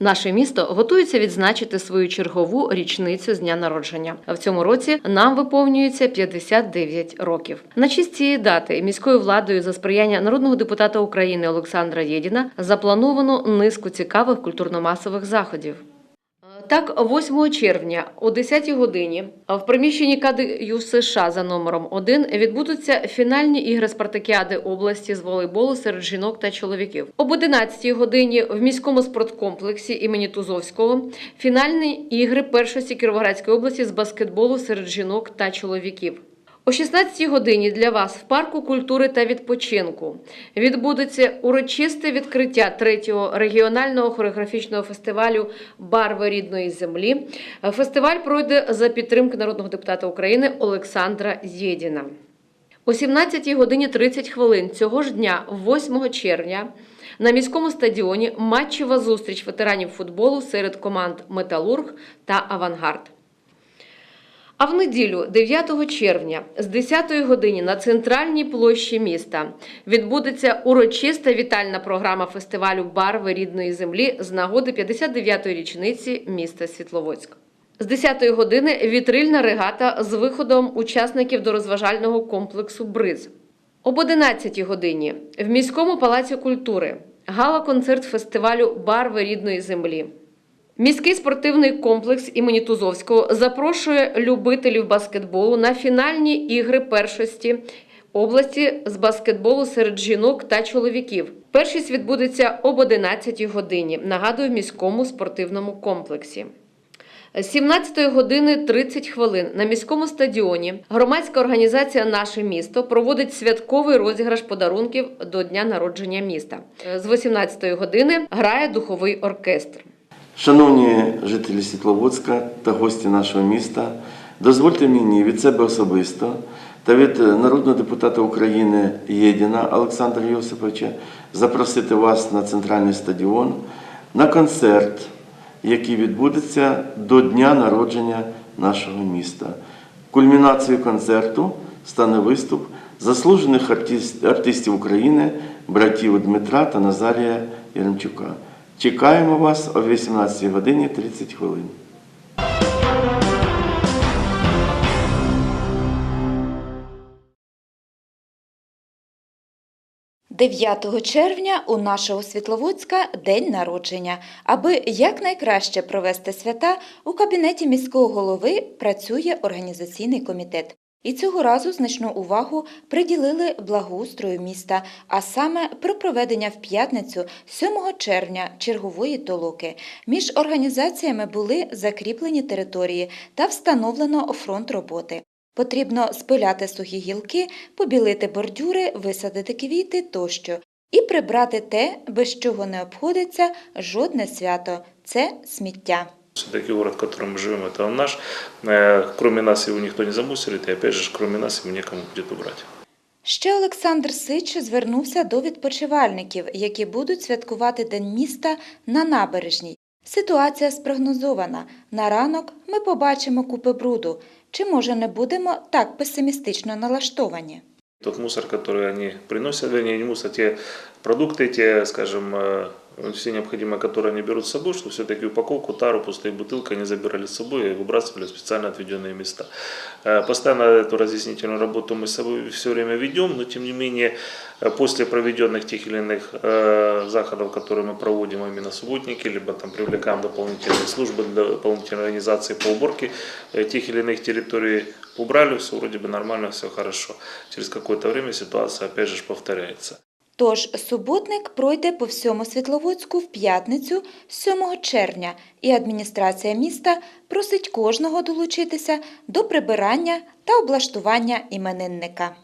Наше місто готується відзначити свою чергову річницю з дня народження. В цьому році нам виповнюється 59 років. На честь цієї дати міською владою за сприяння народного депутата України Олександра Єдіна заплановано низку цікавих культурно-масових заходів. Так, 8 червня о 10 годині в приміщенні КАДЮ США за номером 1 відбудуться фінальні ігри Спартакіади області з волейболу серед жінок та чоловіків. Об 11 годині в міському спорткомплексі імені Тузовського фінальні ігри першості Кіровоградської області з баскетболу серед жінок та чоловіків. О 16 годині для вас в парку культури та відпочинку відбудеться урочисте відкриття третього регіонального хореографічного фестивалю Барви рідної землі. Фестиваль пройде за підтримки народного депутата України Олександра Єдіна. О 17 годині 30 хвилин цього ж дня, 8 червня, на міському стадіоні матчева зустріч ветеранів футболу серед команд Металург та Авангард. А в неділю, 9 червня, з 10 годині на центральній площі міста відбудеться урочиста вітальна програма фестивалю Барви рідної землі з нагоди 59-ї річниці міста Світловодськ. З 10-ї години вітрильна регата з виходом учасників до розважального комплексу Бриз. Об 11 годині в міському палаці культури гала-концерт фестивалю Барви рідної землі. Міський спортивний комплекс імені Тузовського запрошує любителів баскетболу на фінальні ігри першості області з баскетболу серед жінок та чоловіків. Першість відбудеться об 11 годині. Нагадую, в міському спортивному комплексі. З 17 години 30 хвилин на міському стадіоні громадська організація Наше місто проводить святковий розіграш подарунків до дня народження міста. З 18 години грає духовий оркестр. Шановні жителі Світловодська та гості нашого міста, дозвольте мені від себе особисто та від народного депутата України Єдіна Олександра Йосиповича запросити вас на центральний стадіон на концерт, який відбудеться до дня народження нашого міста. Кульмінацією концерту стане виступ заслужених артист- артистів України, братів Дмитра та Назарія Яремчука. Чекаємо вас о 18 годині 30 хвилин. 9 червня у нашого Світловодська день народження. Аби якнайкраще провести свята, у кабінеті міського голови працює організаційний комітет. І цього разу значну увагу приділили благоустрою міста, а саме про проведення в п'ятницю 7 червня чергової толоки. Між організаціями були закріплені території та встановлено фронт роботи. Потрібно спиляти сухі гілки, побілити бордюри, висадити квіти тощо. І прибрати те, без чого не обходиться жодне свято це сміття. Все-таки город, в котором мы живем, это он наш. Э, Кроме нас его никто не замусорит, и опять же, кроме нас его некому будет убрать. Ще Олександр Сич звернувся до відпочивальників, які будуть святкувати День міста на набережній. Ситуація спрогнозована. На ранок ми побачимо купи бруду. Чи може не будемо так песимістично налаштовані? Тот мусор, который они приносят, вернее, не мусор, те продукты, те, скажем, э, все необходимые, которые они берут с собой, что все-таки упаковку, тару, пустые бутылки они забирали с собой и выбрасывали в специально отведенные места. Э, Постоянно эту разъяснительную работу мы с собой все время ведем, но тем не менее э, после проведенных тех или иных э, заходов, которые мы проводим именно субботники, либо там привлекаем дополнительные службы, дополнительные организации по уборке э, тех или иных территорий, убрали, все вроде бы нормально, все хорошо. Через какое-то время ситуация опять же повторяется. Тож суботник пройде по всьому Світловодську в п'ятницю 7 червня, і адміністрація міста просить кожного долучитися до прибирання та облаштування іменинника.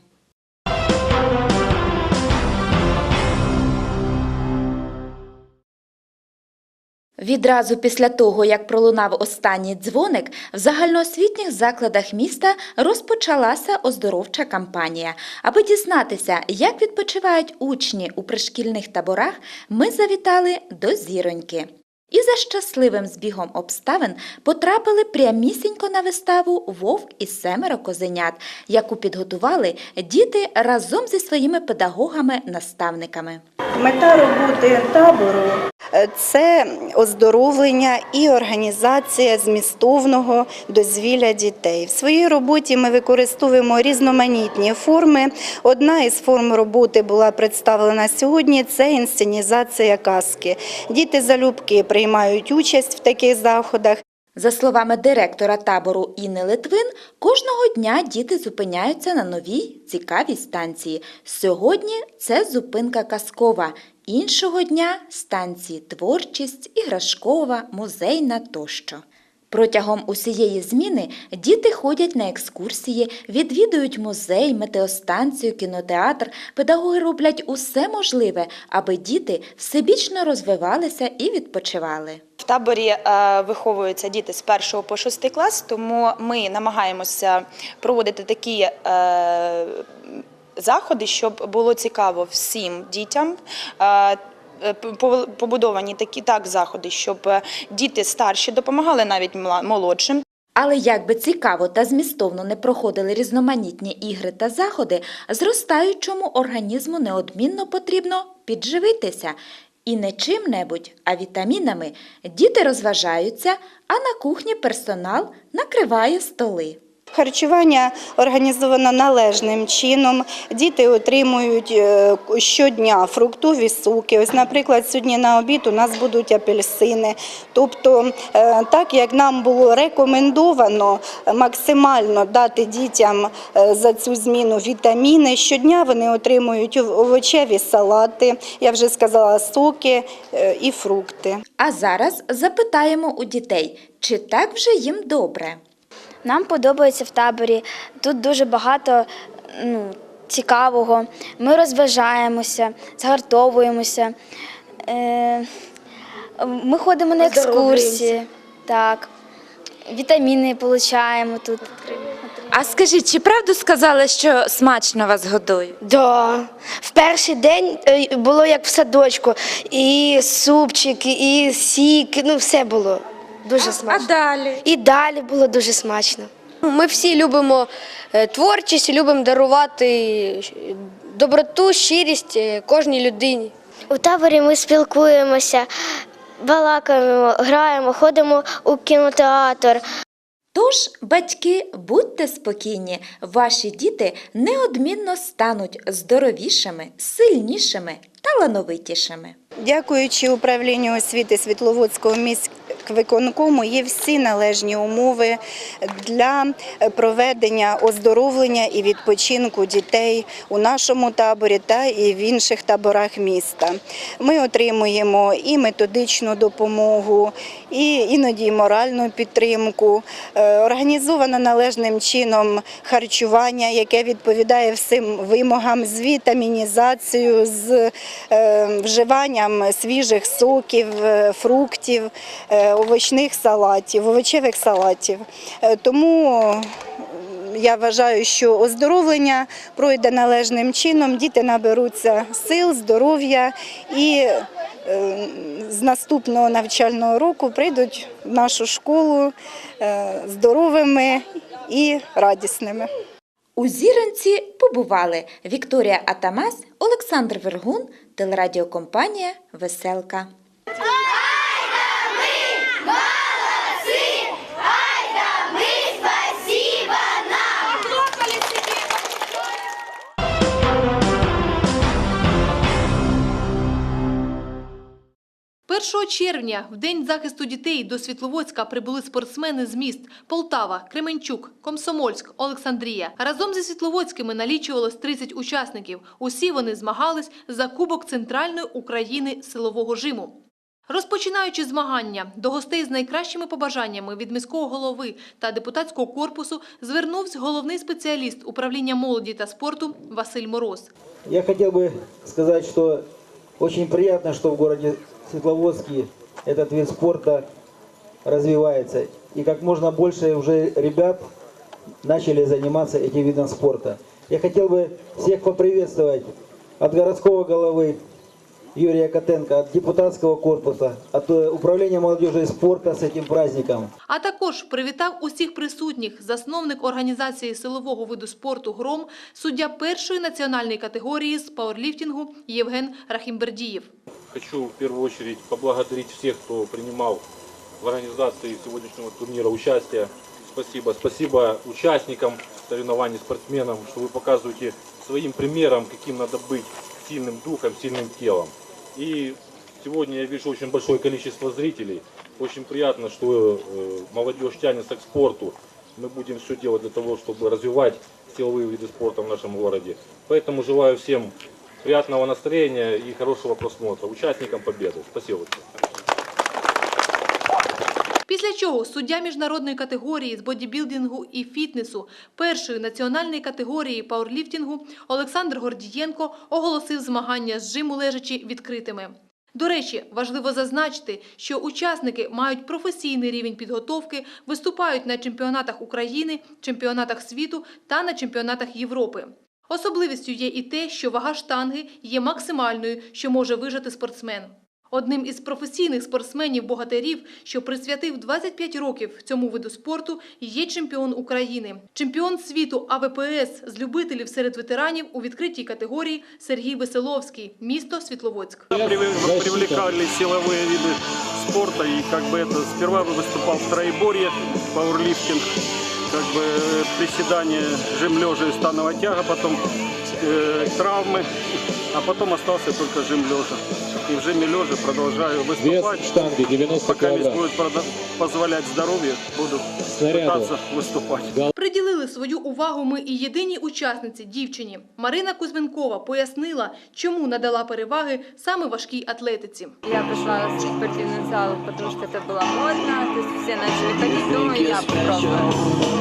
Відразу після того, як пролунав останній дзвоник, в загальноосвітніх закладах міста розпочалася оздоровча кампанія. Аби дізнатися, як відпочивають учні у пришкільних таборах, ми завітали до зіроньки. І за щасливим збігом обставин потрапили прямісінько на виставу Вовк і семеро козенят, яку підготували діти разом зі своїми педагогами-наставниками. Мета роботи табору Е, Це оздоровлення і організація змістовного дозвілля дітей. В своїй роботі ми використовуємо різноманітні форми. Одна із форм роботи була представлена сьогодні. Це інсценізація казки. Діти залюбки приймають участь в таких заходах. За словами директора табору Інни Литвин, кожного дня діти зупиняються на новій цікавій станції. Сьогодні це зупинка казкова, іншого дня станції творчість, іграшкова, музейна тощо. Протягом усієї зміни діти ходять на екскурсії, відвідують музей, метеостанцію, кінотеатр. Педагоги роблять усе можливе, аби діти всебічно розвивалися і відпочивали. В таборі е, виховуються діти з 1 по 6 клас, тому ми намагаємося проводити такі е, заходи, щоб було цікаво всім дітям. Е, Побудовані такі так заходи, щоб е, діти старші допомагали навіть молодшим. Але як би цікаво та змістовно не проходили різноманітні ігри та заходи, зростаючому організму неодмінно потрібно підживитися. І не чим-небудь, а вітамінами. Діти розважаються, а на кухні персонал накриває столи. Харчування організовано належним чином. Діти отримують е, щодня фруктові соки. Ось, наприклад, сьогодні на обід у нас будуть апельсини. Тобто, е, так як нам було рекомендовано максимально дати дітям е, за цю зміну вітаміни, щодня вони отримують овочеві салати, я вже сказала, соки е, і фрукти. А зараз запитаємо у дітей, чи так вже їм добре. Нам подобається в таборі. Тут дуже багато ну, цікавого. Ми розважаємося, згартовуємося. Е, ми ходимо на екскурсії. Так. Вітаміни отримуємо тут. А скажіть, чи правду сказали, що смачно вас годують? Да. В перший день е, було як в садочку. І супчик, і сік, ну все було дуже смачно. далі? І далі було дуже смачно. Ми всі любимо е, творчість, любимо дарувати доброту, щирість е, кожній людині. У таборі ми спілкуємося, балакаємо, граємо, ходимо у кінотеатр. Тож, батьки, будьте спокійні, ваші діти неодмінно стануть здоровішими, сильнішими, талановитішими. Дякуючи управлінню освіти Світловодського міськвиконкому, є всі належні умови для проведення оздоровлення і відпочинку дітей у нашому таборі та і в інших таборах міста. Ми отримуємо і методичну допомогу, і іноді моральну підтримку. Е, Організовано належним чином харчування, яке відповідає всім вимогам з вітамінізацією, з е, вживанням свіжих соків, е, фруктів, е, овочних салатів, овочевих салатів. Е, Тому я вважаю, що оздоровлення пройде належним чином, діти наберуться сил, здоров'я і е, з наступного навчального року прийдуть в нашу школу е, здоровими і радісними. У Зіранці побували Вікторія Атамась, Олександр Вергун, телерадіокомпанія Веселка. Першого червня, в День захисту дітей, до Світловодська прибули спортсмени з міст Полтава, Кременчук, Комсомольськ, Олександрія. Разом зі Світловодськими налічувалось 30 учасників. Усі вони змагались за Кубок Центральної України силового жиму. Розпочинаючи змагання, до гостей з найкращими побажаннями від міського голови та депутатського корпусу звернувся головний спеціаліст управління молоді та спорту Василь Мороз. Я хотел бы сказать, что очень приятно, что в городе Светловодске этот вид спорта развивается. И как можно больше уже ребят начали заниматься этим видом спорта. Я хотел бы всех поприветствовать от городского головы, Юрия Котенко, от депутатского корпуса, от э, Управления молодежи и спорта с этим праздником. А також привітав усіх присутніх засновник організації силового виду спорту «Гром», суддя першої національної категорії з пауерліфтингу Євген Рахімбердієв. Хочу в первую очередь поблагодарить всех, кто принимал в организации сегодняшнего турнира участие. Спасибо. Спасибо участникам соревнований, спортсменам, что вы показываете своим примером, каким надо быть сильным духом, сильным телом. И сегодня я вижу очень большое количество зрителей. Очень приятно, что э, молодежь тянется к спорту. Мы будем все делать для того, чтобы развивать силовые виды спорта в нашем городе. Поэтому желаю всем приятного настроения и хорошего просмотра. Участникам победы. Спасибо. Після чого суддя міжнародної категорії з бодібілдингу і фітнесу першої національної категорії пауерліфтингу Олександр Гордієнко оголосив змагання з жиму лежачі відкритими. До речі, важливо зазначити, що учасники мають професійний рівень підготовки, виступають на чемпіонатах України, чемпіонатах світу та на чемпіонатах Європи. Особливістю є і те, що вага штанги є максимальною, що може вижити спортсмен. Одним із професійних спортсменів-богатирів, що присвятив 25 років цьому виду спорту, є чемпіон України. Чемпіон світу АВПС з любителів серед ветеранів у відкритій категорії Сергій Веселовський, місто Світловодськ. Прив- привлекали силовые виды спорта и как бы это сперва выступал в троеборье, пауэрлифтинг, как бы э, приседание, жим лежа и становая тяга, потом э, травмы, а потом остался только жим лежа. И в жиме лежа продолжаю выступать. штанги 90 Пока не будет прода- позволять здоровье, буду пытаться выступать. Приділили свою увагу ми і єдиній учасниці, дівчині. Марина Кузьменкова пояснила, чому надала переваги саме важкій атлетиці. Я пошла в спортивный зал, потому что это было модно, то есть все начали ходить, думаю, я попробую.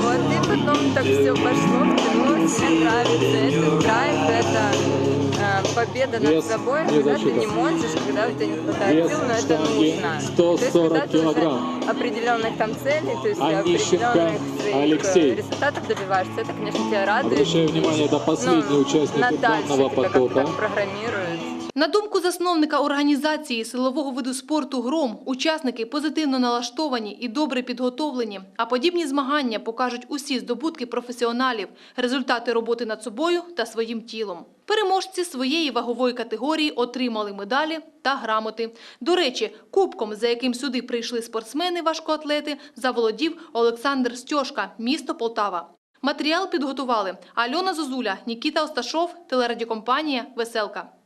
Вот, и потом так все пошло, втянулось, мне нравится этот драйв, это э, победа над собой, когда ты не можешь, когда у тебя не хватает сил, но это нужно. то есть, когда ты уже определенных там целей, то есть определенных э, результатов добиваешься, это, конечно, тебя радует. внимание, это последний участник на дальше тебя как-то так программируют. На думку засновника організації силового виду спорту «Гром», учасники позитивно налаштовані і добре підготовлені, а подібні змагання покажуть усі здобутки професіоналів, результати роботи над собою та своїм тілом. Переможці своєї вагової категорії отримали медалі та грамоти. До речі, кубком, за яким сюди прийшли спортсмени-важкоатлети, заволодів Олександр Стьошка, місто Полтава. Матеріал підготували Альона Зозуля, Нікіта Осташов, телерадіокомпанія «Веселка».